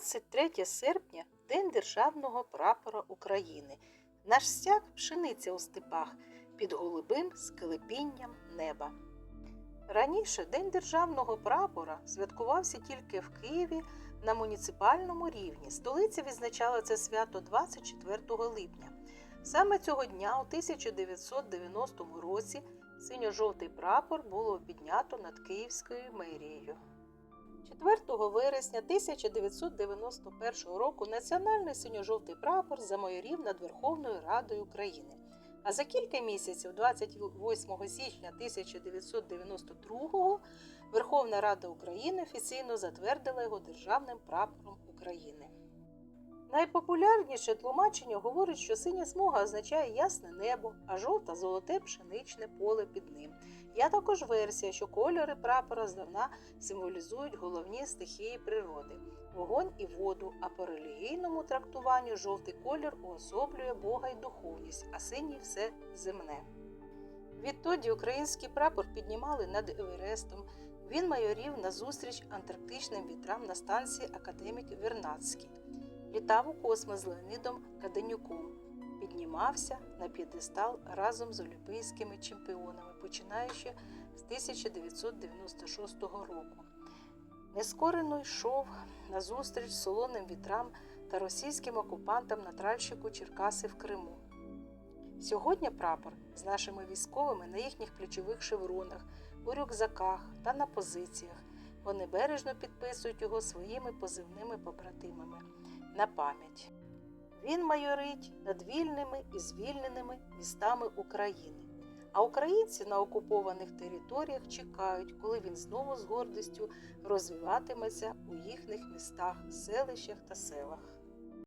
23 серпня День Державного прапора України. Наш стяг пшениця у степах під голубим скелепінням неба. Раніше День державного прапора святкувався тільки в Києві на муніципальному рівні. Столиця відзначала це свято 24 липня. Саме цього дня, у 1990 році, синьо-жовтий прапор було піднято над Київською мерією. 4 вересня 1991 року національний синьо-жовтий прапор замайорів над Верховною Радою України. А за кілька місяців, 28 січня 1992 Верховна Рада України офіційно затвердила його державним прапором України. Найпопулярніше тлумачення говорить, що синя смуга означає ясне небо, а жовта золоте пшеничне поле під ним. Є також версія, що кольори прапора здавна символізують головні стихії природи вогонь і воду, а по релігійному трактуванню жовтий колір уособлює Бога й духовність, а синій все земне. Відтоді український прапор піднімали над Еверестом. Він майорів назустріч антарктичним вітрам на станції Академік Вернадський. Літав у космос з Леонідом Каденюком, піднімався на п'єдестал разом з олімпійськими чемпіонами, починаючи з 1996 року. Нескорено йшов назустріч солоним вітрам та російським окупантам на тральщику Черкаси в Криму. Сьогодні прапор з нашими військовими на їхніх ключових шевронах, у рюкзаках та на позиціях. Вони бережно підписують його своїми позивними побратимами на пам'ять. Він майорить над вільними і звільненими містами України. А українці на окупованих територіях чекають, коли він знову з гордістю розвиватиметься у їхніх містах, селищах та селах.